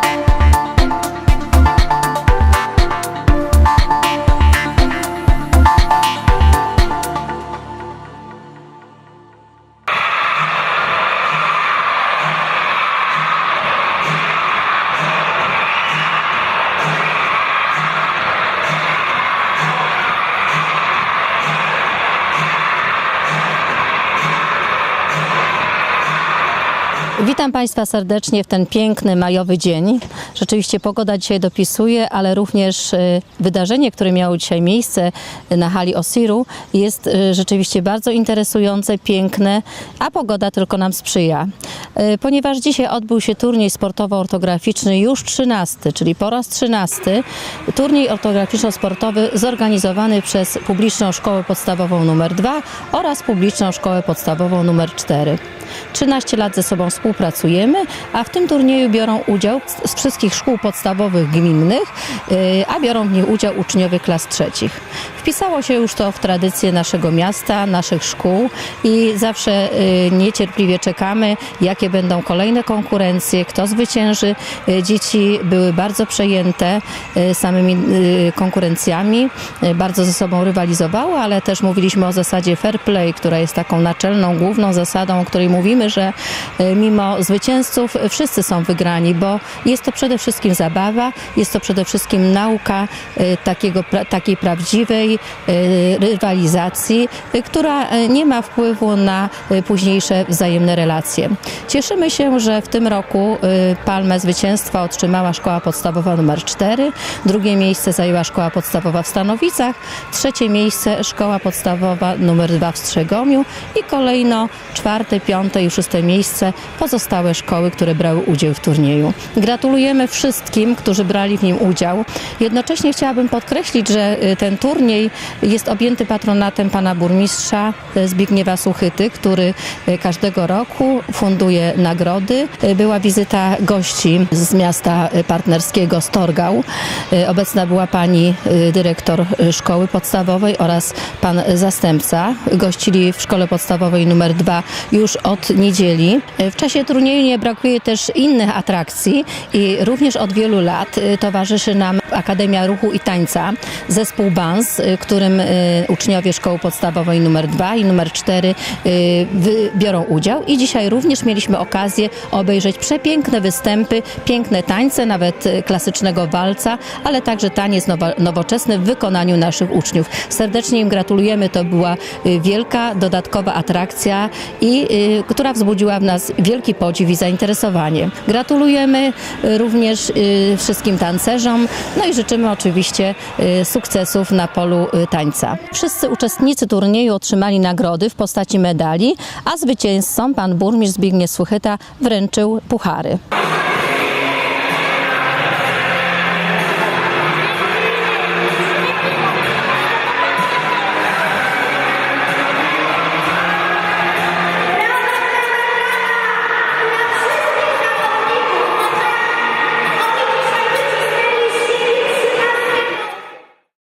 Bye. Witam Państwa serdecznie w ten piękny majowy dzień. Rzeczywiście pogoda dzisiaj dopisuje, ale również e, wydarzenie, które miało dzisiaj miejsce na hali Osiru jest e, rzeczywiście bardzo interesujące, piękne, a pogoda tylko nam sprzyja. Ponieważ dzisiaj odbył się turniej sportowo-ortograficzny już 13, czyli po raz 13, turniej ortograficzno-sportowy zorganizowany przez Publiczną Szkołę Podstawową nr 2 oraz Publiczną Szkołę Podstawową nr 4. 13 lat ze sobą współpracujemy, a w tym turnieju biorą udział z- wszystkich szkół podstawowych gminnych, yy, a biorą w nich udział uczniowie klas trzecich. Wpisało się już to w tradycję naszego miasta, naszych szkół i zawsze yy, niecierpliwie czekamy, jakie będą kolejne konkurencje, kto zwycięży. Yy, Dzieci były bardzo przejęte yy, samymi konkurencjami, bardzo ze sobą rywalizowały, ale też mówiliśmy o zasadzie fair play, która jest taką naczelną, główną zasadą, o której mówimy, że y, mimo zwycięzców y, wszyscy są wygrani, bo jest to przede wszystkim zabawa, jest to przede wszystkim nauka y, takiego, takiej prawdziwej y, rywalizacji, y, która y, nie ma wpływu na późniejsze wzajemne relacje. Cieszymy się, że w tym roku palmę zwycięstwa otrzymała Szkoła Podstawowa nr 4, drugie miejsce zajęła Szkoła Podstawowa w Stanowicach, trzecie miejsce Szkoła Podstawowa nr 2 w Strzegomiu i kolejno czwarte, piąte i szóste miejsce pozostałe szkoły, które brały udział w turnieju. Gratulujemy wszystkim, którzy brali w nim udział. Jednocześnie chciałabym podkreślić, że ten turniej jest objęty patronatem pana burmistrza Zbigniewa Suchyty, który y, każdego roku funduje nagrody. Y, Była wizyta gości z miasta y, partnerskiego Storgał. Obecna była pani dyrektor szkoły podstawowej oraz pan zastępca. Gościli w szkole podstawowej numer 2 już od niedzieli. W czasie turnieju nie brakuje też innych atrakcji i również od wielu lat towarzyszy nam Akademia Ruchu i Tańca, zespół BANS, y, którym y, uczniowie szkoły podstawowej numer 2 i numer 4 y, biorą udział i dzisiaj również mieliśmy okazję obejrzeć przepiękne występy, piękne tańce, nawet klasycznego walca, ale także taniec nowo- nowoczesny w wykonaniu naszych uczniów. Serdecznie im gratulujemy, to była wielka dodatkowa atrakcja i która wzbudziła w nas wielki podziw i zainteresowanie. Gratulujemy również wszystkim tancerzom, no i życzymy oczywiście y, sukcesów na polu y, tańca. Wszyscy uczestnicy turnieju otrzymali nagrody w postaci medali, a zwycięzcom pan burmistrz Zbigniew Suchyta wręczył puchary.